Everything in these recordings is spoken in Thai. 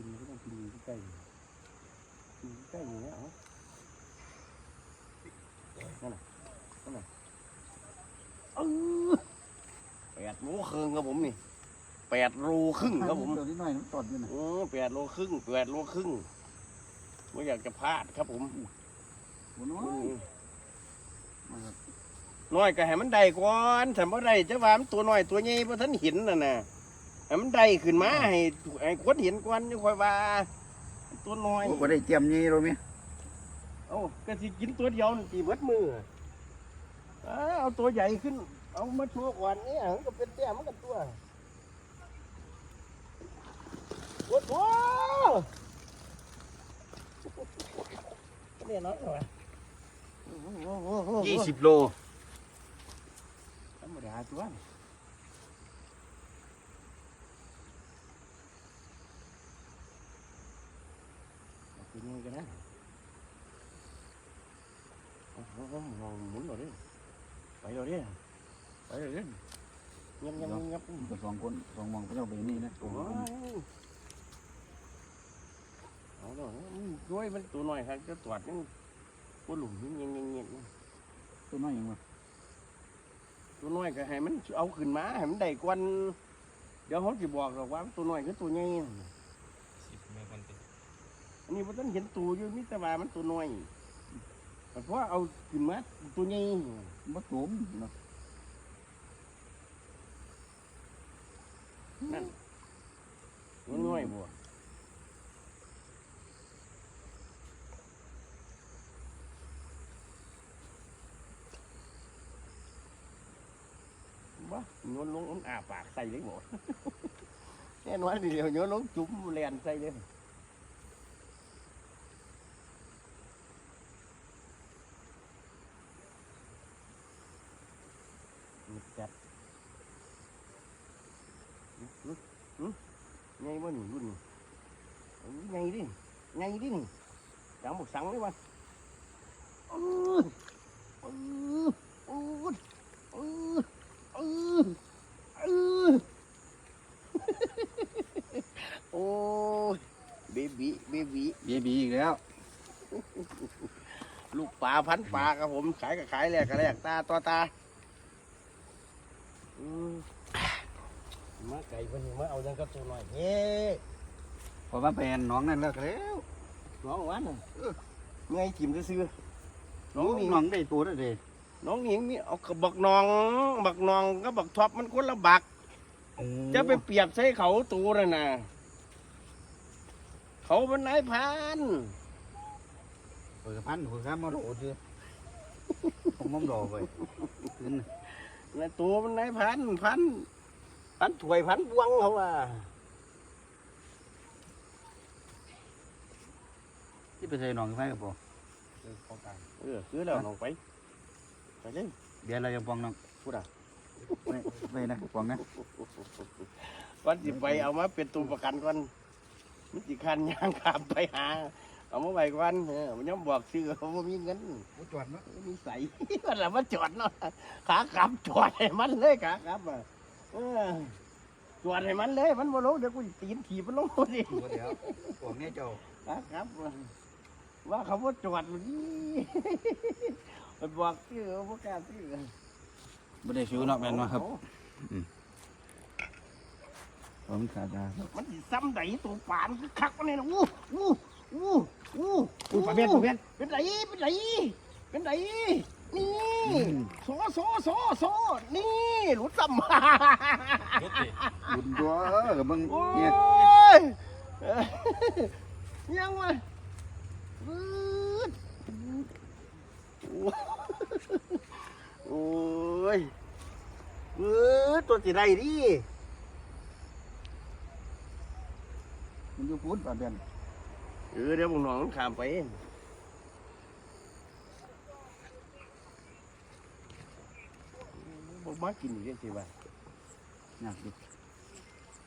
กินก็ต้องกินอยู่ใกล้กินใกล้อย่างเงี้ยเอานั่นน่ะนั่นน่ะเออแปดโลครึ่งครับผมนี่แปดโลครึ่งครับผมตัวนี้หน่อยน้ำตดอยู่น่ะเออแปดโลครึ่งแปดโลครึ่งไม่อยากจะพลาดครับผมโอ้น้อยอืมมาครับน้อยก็ให้มันได้ก่อนถ้าบ่ได้จะว่ามันตัวน้อยตัวใหญ่บ่ทันเห็นน่ะนะ ให้มันได้ขึ้นมาให้ให้คนเห็นก่อนจะค่อยว่า ตัวน้อยโอ้บ่ได้เตรียมยี่เราไหมเอ้าก็สิกินตัวเดียวนี่สิเบิดมืออ้าเอาตัวใหญ่ขึ้น เอามาโชว์ก่อนเนี่ยมันก็เป็นแต้มมันกันตัวโอ้โหเนี่ยน้อยเหรอวะยี่สิบโลธรรมดาตัวนี่ เอาเป็นยังไงกันนะเอาเอาเอามองหมุนหน่อยดิไปเลยดิไปเลยดิงับงับงับงับก็สองคนสองมองพระเจ้าไปนี่นะโอ้ยเอาหน่อยด้วยมันตัวหน่อยครับจะตรวจนี่ว่าหลุมนี่เงี้ยเงี้ยเงี้ยตัวน้อยยังวะตัวน้อยก็ให้มันเอาขึ้นมาให้มันได้กวนเดี๋ยวเขาจะบอกหรอกว่าตัวน้อยคือตัวใหญ่สิบไม่กันติ อันนี้พ่ต้องเห็นตัวอยู่มิตรว่ามันตัวน้อยแต่พราเอาขึ้นมาตัวใหญ่บ่ตุ่มเนาะนั่นตัวน้อยบ่บ้าโยนลงมันอาปากใส่เลยบ่แน่นอนเดียวโยนลงจุ่มแลนใส่เลยนี่จัดอื้ออื้ออื้อไง บ่นี่รุ่นนี่เอาไงดิไงดินี่จังบอกสังเลยวะอื้ออื้ออื้ออื้ออื้ออื้อโอ้ยเบบีเบบีเบียบีอีกแล้ว ลูกปลาพันปลาครับผมขายก็ขายแลกก็แลกตาต่อตาอืม มาไก่เพิ่นนี่มาเอาจังกับตัวหน่อยเฮ้พอมาเป็นน้องนั่นแล้วก็แล้วน้องหวันน่ะเออไงถิ่มซื่อๆน้น้อองงนี่น้องได้ตัวแล้วเด้น้องหญิงมีเอากระบอกนองบักนองก็บักท็อปมันคนละบัก จะไปเปรียบใส่เขาตูน่ะนะเขาเป็นนายพรานเปิดพันหัวข้ามมาโดดเลยผมมอมดอกไปขึ้นนายตัวมันนายพันพัน พันถวยพันบวงเขาว่าที่ไปใส่น้องไฟกับบ่เออคือแล้วน้องไปไปเลยเบียร์เราจะปองน้องพูดอะไปไปนะปองนะวันสิไปเอามาเป็นตัวประกันก่อนมันสิคันยางขามไปหาเอามาไว้ก่อนเออมันยังบอกชื่อเขาว่ามีเงินบ่จอดเนาะมีใสมันละมาจอดเนาะขากลับจอดให้มันเลยขากลับอะ เออจอดให้มันเลย มันบ่ลงเดี๋ยวกูสิตีนถีบมันลงหมดดิเดี๋ยวปองเนี่ยเจ้าครับว่าเขาว่าจอดมันนี่มันบอกชื่อพวกกล้าชื่อบ่ได้ซื้อเนาะแม่นบ่ครับ ผมขาดามันสิซ้ำไหนตัวปานคือคักมันเลยนะอู้อู้อู้อู้อู้ปลาเบ็ดปลาเบ็ดเป็นไหนเป็นไหนเป็นไหน นี่โซโซโซโซนี่หลุดซ้ำรถติบุญตัวกับมึงโอ้เนี่ยยเอ้ยยังวะปื๊ดโอ้ยปื๊ดตัวสิไรดิมันอยู่พูดปลาเบ็ดเออเดี๋ยวมึงน้องมันขามไป บอกมากินอีกสิบ่ะอยากดิ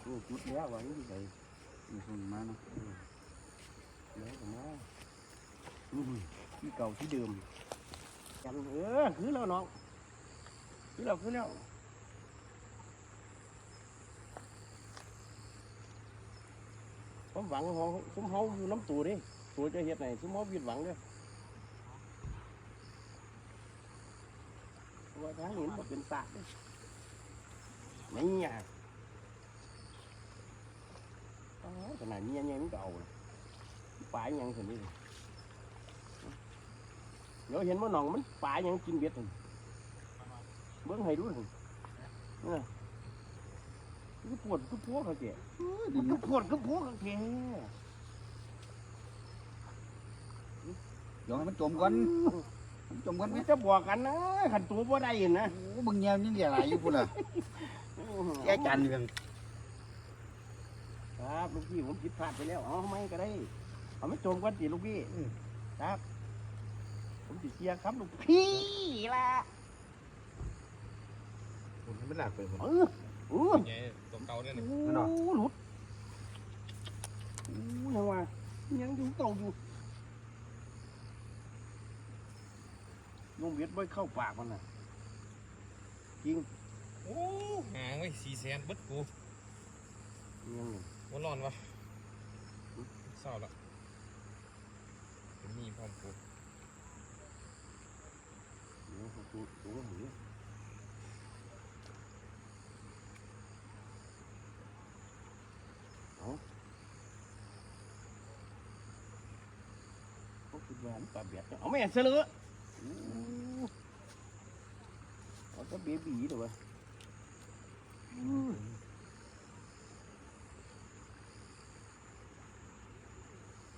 โอ้จุดแล้ววางนี่ไปมีคนมาเนาะแล้วก็มาอืมที่เก่าที่เดิมกันเออคือแล้วน้องคือแล้วคือแล้วความหวังของซุ้มเฮาอยู่น้ำตัวเดิตัวจะเฮ็ดไหนซุ้มเฮาผิดหวังเด้อ ว่าทางนี้มันเป็นสากเด้อไม่ยากอ๋อขนาดนี้ยังมันก็เอาเลยปลาอยังสินี่ดิเดี๋ยวเห็นว่าหนองมันปลาอยังกินเบ็ดนี่เบิ่งให้ดูหนึ่งเนี่ยก็ปวดก็พวกเขาเจ๊มันก็ปวดก็พวกเขาเจ๊เดี๋ยวให้มันจมก่อนมัน จมก่อนไหมมันจะบอกกันนะขันตัวบ่ได้นะโอ้มึงเงี้ยนี่เหลือหลายอยู่พุ่นล่ะแกจันเรื่องครับลูกพี่ผมผิดพลาดไปแล้วเอาไม่ก็ได้เอาไม่จมกันสิลูกพี่ครับ ผมติเชียร์ครับลูกพี่ละผมไม่หลักไปพุ่นเออเออใหญ่ตัวเก่าเนี่ยโอ้นี่นั่นเหรอหลุดโอ้ยังว่ายังอยู่เก่าอยู่ ลุงเวียดไม่เข้าปากมันน่ะจริงโอ้หางไว้สี่แสนเบิดกูยังว่าร้อนวะเศร้าละเป็นหนี่พร้อมกูเดี๋ยวตัวตัวหมูเอาเขาคิดว่ามันปลาเบียดเนี่ยเอาไม่เห็นเสลือเอา ก็เบบีเดี๋ยววะ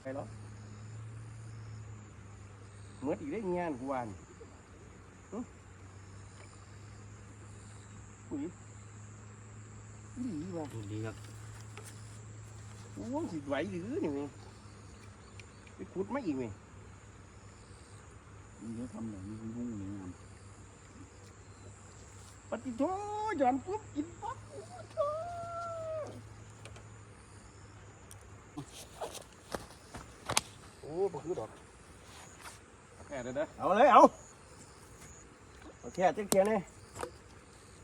ไปแล้วเมื่ออีกได้งานกูวานอุ้ยดีว่ะดีครับโอ้สิไหวหรือนี่เว้ยไปขุดมาอีกเว้ยมันจะทำอย่างนี้งงเลยงาม ปฏิโทย้อนปุ๊บกินปั๊บโอ้โธ่โอ้บ่คือดอกแค่เด้อเด้อเอาเลยเอาเอาแค่จักเทียนเลย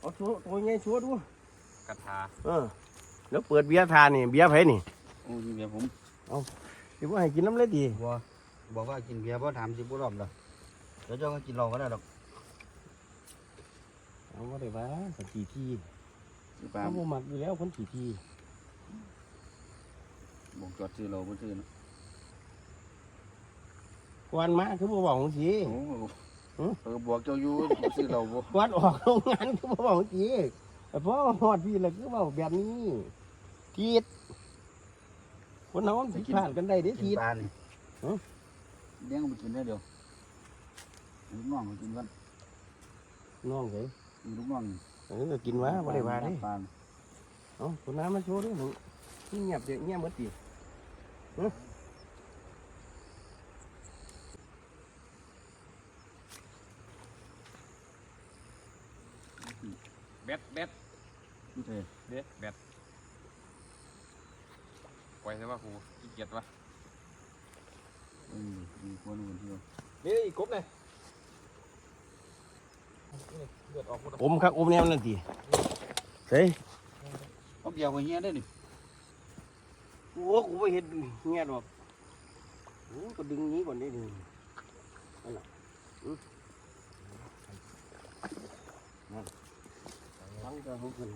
เอาชัวตัวใหญ่ชัวดูกระทาเออแล้วเปิดเบียร์ทานนี่เบียร์ไผนี่โอ้ยเดี๋ยวผมสิบ่ให้กินน้ำเลยดีบัวบอกว่ากินเบียร์บ่ถามสิบ่รอบหรอกเดี๋ยวเจ้าก็กินเหล้าก็ได้หรอก เอาบ่ได้ว่าสักกี่ทีสิปาเขาบ่มักอยู่แล้วคนกี่ทีบอกจอดซื้อเหล้าบ่ซื้อนะกวนมาคือบ่บอกจังซี่โอ้หือเออบอกเจ้าอยู่บ่ซื้อเหล้าบ่กวนออกโรงงานคือบ่บอกจังซี่แต่พอฮอดพี่แล้วคือเว้าแบบนี้ทีดคนเฮามันผิดพลาดกันได้เด้กิทีนด ปลานี่หือ เลี้ยงมันกินได้เดียวลูกน้องมันกินกันน้องเอ้ยมี ลูกน้องนี่เออก็กินว่าบ่ได้ว่าเด้ปลาเอ้าคนน้ำมาโชว์ด้วยหนูนี่เงียบเดี๋ยวเงียบหมดติฮะเบ็ดเบ็ดดูเถอะเบ็ดเบ็ดปล่อยใช่ป่ะครูขี้เกียจวะเออมีคนอื่นที่ว่านี่อีกกบเลย เลือดออกหมดอมครับอมแนวนั่นติเฮ้ยเอาเกี่ยวกับเงี้ยได้ดิโอ้กูไม่เห็นเงี้ยหรอกโอ้ก็ดึงนี้ก่อนได้ดินั่นน่ะทั้งจะหุบกัน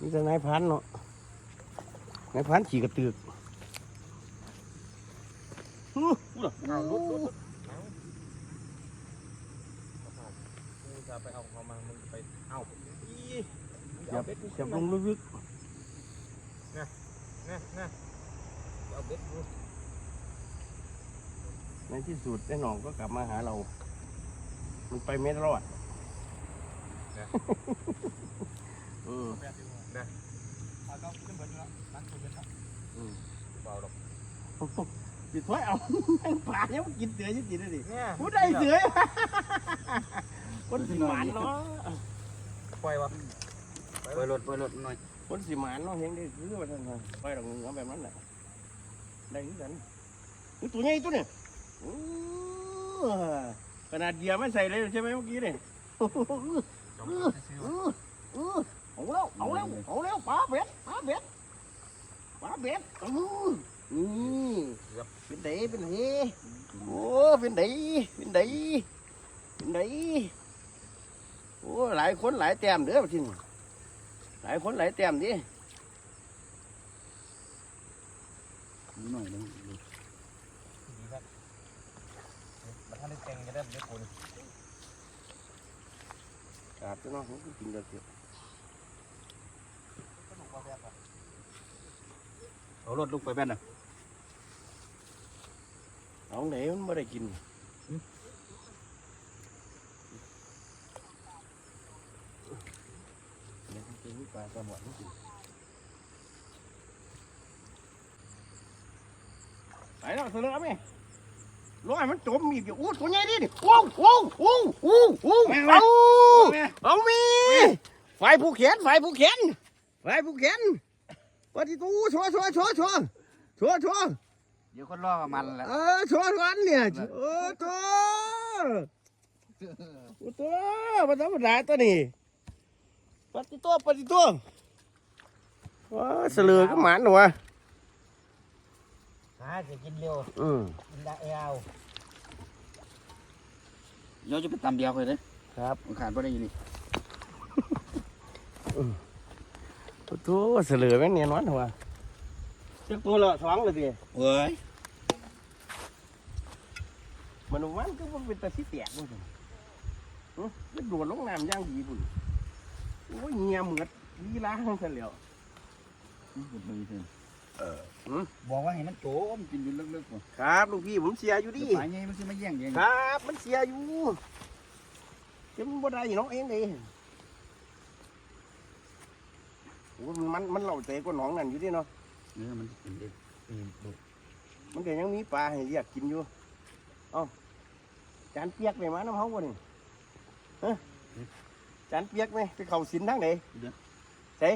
นี่จะนายพันเนาะนายพันขี่กระตือกอื้ออู้ล่ะเอาลุดลุดลุดเอากู จะไปเอาเขามามึงไปเอาอีจับเบ็ดกูจับลงลึกนะนะเอาเบ็ดกูๆในที่สุดไอ้หน่องก็กลับมาหาเรา มันไปไม่รอดเออนะเอาก็ขึ้นบนแล้วนั่งคุยกันครับอืมเบาดอกปิดถ้วยเอาแม่งปลาเนี่ยมันกินเสือจริงๆนะดิเนี่ยผู้ได้เสือ คนสิหมานเนาะปล่อยวะไปรถไปรถหน่อยคนสิหมานเนาะเฮงได้ซื้อมาท่านนะไปดอกเงือแบบนั้นแหละได้คือกันนี่ตัวใหญ่ตัวเนี่ยโอ้ขนาดเหยียบไม่ใส่เลยใช่ไหมเมื่อกี้เนี่ยจบซื้อเออเออเอาแล้วเอาแล้วเอาแล้วปลาเบ็ดปลาเบ็ดเบ็ดอู้นี่เป็นไดเป็นไดโอ้เป็นไดเป็นไดเป็นได โอ้หลายคนหลายแต้มเด้อทีนี้หลายคนหลายแต้มดิหน่อยนึงดีครับมาท่านได้เต็งจะได้ไม่คนขาดเนาะผมก็กินเดือดเดียวเอารถลูกไปแป้นน่ะเอาไหนมันไม่ได้กินเดี๋ยวมัน กินปลาสมอนี่กินไปแล้วเสร็จแล้วไหมร้อยมันจมมีกอยู่อู้ตัวใหญ่ดิโอ้โอ้โอ้โอ้โอ้เอาเอามีไฟผู้เขียนไฟผู้เขียนไฟผู้เขียนปฏิตูชัวชัวชัวชัวชัวชัวเดี๋ยวคนรอมันแหละเออชัวชัวเนี่ยโอ้ตัวโอ้ตัวมันธรรมดาตัวนี้ ปฏิตัวปฏิตัวว้าเสลือก็หมันหนูวะหาจะกินเร็วอืมกินได้เอวเดี๋ยวจะไปตำเดียวเลยเด้ครับมันขาดบ่ได้อยู่นี่โอ้ตัวเสลือแม่งเนียนวันหนูวะเจ้าตัวละสองเลยดิเว้ยมันวันก็มันเป็นตาสิแตกบุ่นอือมันโดดลงน้ำอย่างดีบุ่น โอ้ยเงียเหมือดลีลาทั้งเสลียวบอกว่าให้มันโจมกินอยู่ลึกๆว่ะครับลูกพี่ผมเสียอยู่ดิปลาใหญ่มันสิมาแย่งเองครับ มันเสียอยู่จะมันบ่ได้น้องเองเลยโอ้มันมันมันเหล่าใจกว่าน้องนั่นอยู่ดิเนาะเนื้อมันกินเองมันก็ยังมีปลาให้เรียกกินอยู่เอ้าจานเปียกไหมมาน้ำเฮาบ่นี่ฮะ จานเปียกไหมไปเข้าสินทางไหนใส่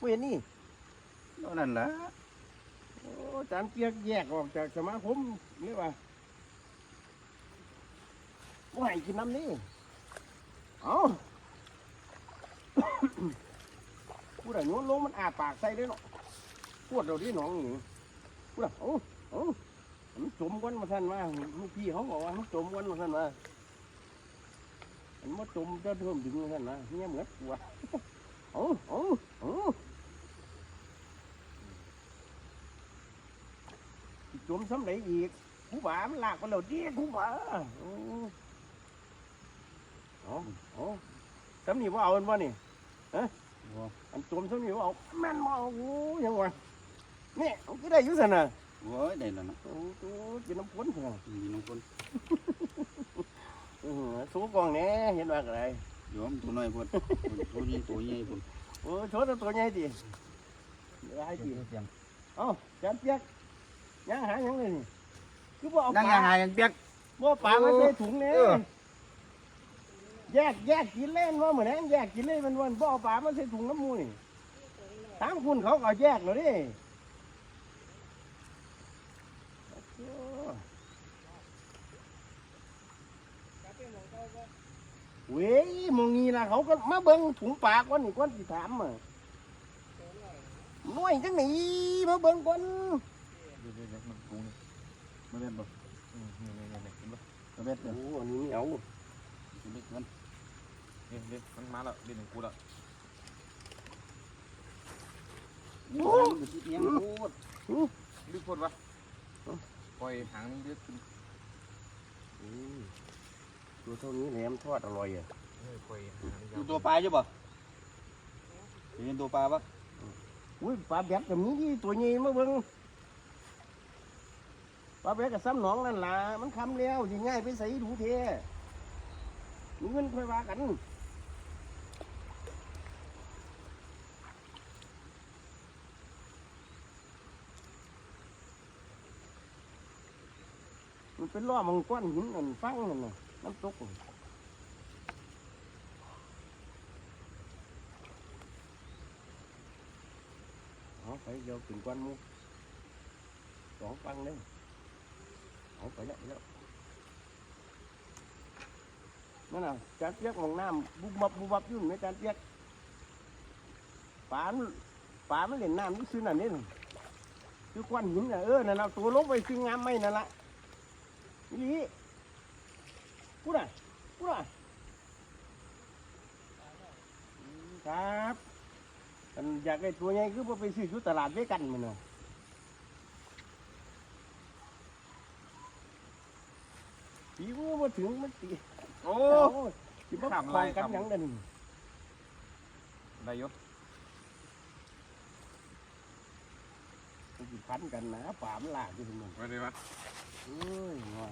บ่เห็นนี่นั่นแหละโอ้จานเปียกแยกออกจากสมาคมนี่ว่าบ่ให้กินน้ำนี่เอ้าพูดอะโยนลงมันอาปากใส่เลยเนาะพูดเราดิน้องนี่พูดอะเอ้าเอ้ามันจมก้นมาท่านว่าลูกพี่เขาบอกว่ามันจมก้นมาท่านว่า มันมาจมจะเพิ่มดึงมาท่านนะเนี่ยเหมือนกลัวเอ้าเอ้าเอ้าสิจมซ้ำไหนอีกกูบ่ามันลากไปแล้วเดีกูบ่าเอ้าเอ้าเอ้าซ้ำนี่ว่าเอามันบ่นี่อันจมเท่านี้ว่าเอาแม่นมาโอ้ยยังวะนี่มันก็ได้อยู่สันน่ะโอ้ยได้แล้วนะโอ้โหเป็นน้ำพ้นเถอะมีน้องคน อื้อหือสู้กองแหน่เห็นว่าอะไรโยมตัวน้อยพุ่นตัวใหญ่ตัวใหญ่พุ่นโอ้โชว์แต่ตัวใหญ่ดิได้ดิเสียงเอ้าจานเปียกยังหายังเลยนี่คือบ่เอานั่งปลายังไงยังเปียก บ่เอาปลามาใส่ถุงเนี่ยเออ แยกแยกกินเล่นว่าเหมือนนั้นแยกกินเล่นมันวันบ่เอาปลามาใส่ถุงน้ำมูนี่ตามคุณเขาก็เอาแยกเลยดิโอ้ เว้ยมองงี้นะเขาก็มาเบิ้งถุงปลาก่อนนี่ก่อนสิถามอะน้อยจังหนีมาเบิ้งก่อนเดี๋ยวเดี๋ยวมันกูนี่มาเล่นบ่อืมนี่นี่นี่เห็นปะมาเล่นโอ้เด้ออันนี้เอาเล็กมันนี่นี่มันมาแล้วเดี๋ยวหนึ่งกูแล้วโอ้ยมันสิเอียงโคตรรีบพูดวะปล่อยหางมันเยอะขึ้นอืม ตัวเท่านี้แหลมทอดอร่อยอะเออปล่อยหางยาดูวตัวปลาอยู่บ่เห็นตัวปลาปะอุ้ยปลาแบกแบบนี้ที่ตัวใหญ่มาเบิ้งปลาแบกกับซ้ำหนองนั่นล่ะมันคำแล้วสิง่ายไปใส่ถุงเทมีเงินค่อยว่ากันมันเป็นล้อมังก้อนหินนั่นฟังนั่นน่ะน้ำตกนั่นเอาไปเดี๋ยวถึงก้อนหมูสองฟังเลยเอาไปแล้วไปแล้วนั่นน่ะ จานเปียกมองน้ำบุบบับบุบบับอยุ่นไหมจานเปียกปลามันปลามันเล่นน้ำนี่ซื้อนั่นนี่น่ะคือก้อนหินน่ะเออนั่นเราตัวลงไปคืองามไม่นั่นละนี่พูดอะพูดอะครับอันอยากได้ตัวใหญ่คือบ่ไปซื้ออยู่ตลาดด้วยกันมันน่ะปีมือมาถึงมันตีโอ้โอ้สิบ่ทำคอะไรล้องกันครับหยังเด่นได้ยศมันสิพันกันนะป่ามันลากอยู่ตรงนั้นไม่ได้วะเอ้ยว่า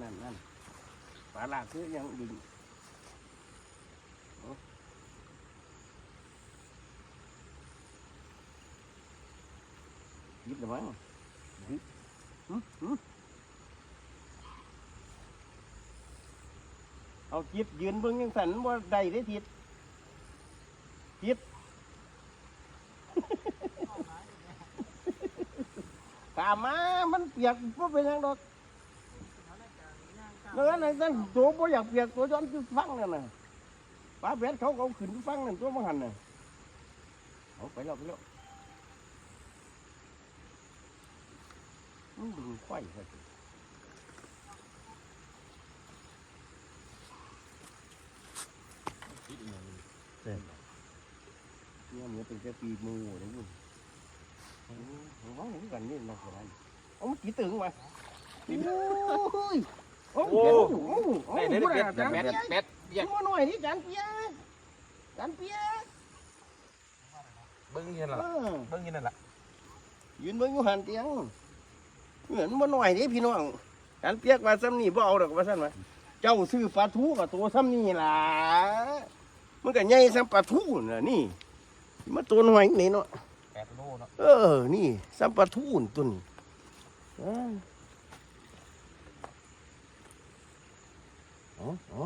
นั่นนั่น ปลาลากคือยังดึงยิบหรือมั้งยิบหึหึเอาจิตยืนเบิ่งยังสันว่าได้ได้ทิศจิตตามมา มันเปียกบ่เป็นยังดอก เนื้อนั่นนั่นตัวบ่อยากเปียกตัวย้อนคือฟังนั่นน่ะปลาแบดเขาก็เอาขึ้นฟังนั่นตัวมันหันน่ะเอาไปแล้วไปแล้วมันดึงไฟใส่คิดอีกอย่างหนึ่งเนี่ยมันเป็นแค่ปีมือเลยคุณของเขาเหมือนกันนี่นะคนนั้นเอามันกี่ตึงมาโอ้ย โอ้ยโอ้ยโอ้ยได้ได้โอ้ยเป็ดจานแปเปีดยกแปดเปียกมาหน่อยนี่จานเปียกจานเปียกเบิ้งยี่นั่นเอละอเบิ้งยี่นั่นละยืนเบิ่งอยู่หันเตียงเหมือนมาหน่อยนี่พี่น้องจานเปียกว่าซ้ำนี่บ่เอาดอกว่าซั่นว่าเจ้าซื้อปลาทูกับตัวซ้ำนี่ล่ะมันก็ใหญ่ซ้ำปลาทูน่ะนี่มาตัวหน่อยนี่เนาะแปดโลเนาะเออนี่สัมปะทูนตุน อ๋ออ๋อ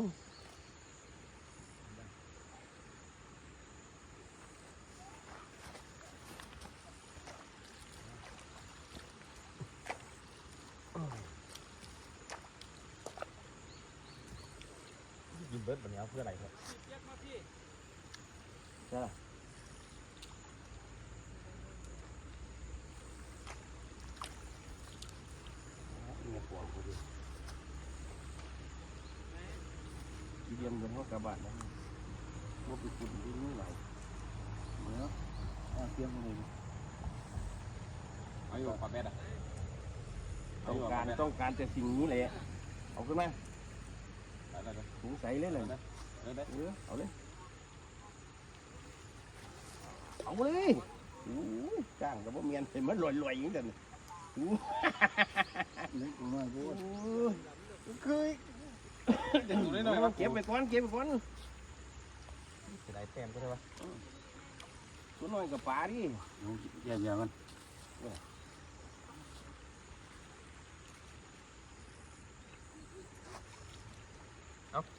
ยินเบิร์ดแบบนี้เพื่ออะไรครับเนี่ยปวดพอดี ทีเดียมบนหัวกระบะนะว่าไปฝุ่นที่นี่ไหลเนาะเอาเตรียมมาเลยเอาอยู่ปลาแปดอะต้องการต้องการแต่สิ่งนี้แหละเอาขึ้นมาได้ได้ได้สงสัยเลยเลยได้ได้เออเอาเลยเอาเลยโอ้ยจ้างกับว่าเมียนเห็นมันลอยๆอย่างนี้เด่นโอ้ ยเล็กน้อยโพดเคยเดี๋ยวเก็บไปก่อนเก็บไปก่อนจะได้แต้มก็ได้วะตัวน้อยกับป่าดิอย่าอย่ามัน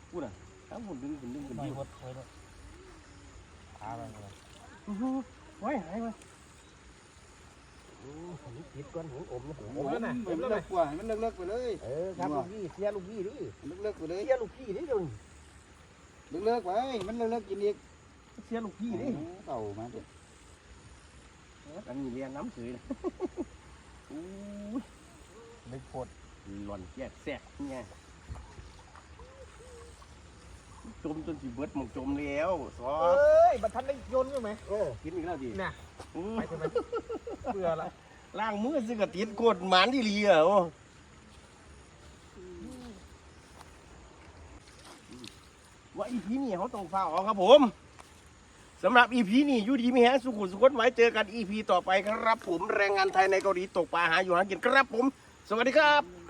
พูดอะทั้งคนดึงคนดึงคนไม่ดึงหมดเลยเนาะพาไปเลยอื้อหือไว้หายไป โอ้ยนี่ติดก่อนหูอมนะหูผมแล้วนะผให้มมันแล้วเลินะกกว่าให้มันเลิกเลิกไปเลยเออครับลูกพี่เสียลูกพี่ดิเลิกเลิกไปเลยเสียลูกพี่ดิเดี๋ยวนี้เลิกเลิกไปมันเลิกเลิกกินอีกเสียลูกพี่ดิเต่ามาเด็ดอันนี้เรียนน้ำเสือนะโอ้ยนึกโคตรหล่อนแยกแสกเนี่ยจมจนสิเบิดหมองจมแล้วซอเอ้ยบัตรทันได้โยนอยู่ไหมเออกินอีกแล้วดิน่ะอืมไปทำไม เบื่อละล่างมือสิกะติดโกดหมานที่เลียโอ้ว่าอีพีนี่เขาต้องฟ้าออกครับผมสำหรับอีพีนี้อยู่ดีมีแฮงสุขุนสุขนไว้เจอกันอีพีต่อไปครับผมแรงงานไทยในเกาหลีตกปลาหาอยู่หากินครับผม สวัสดีครับ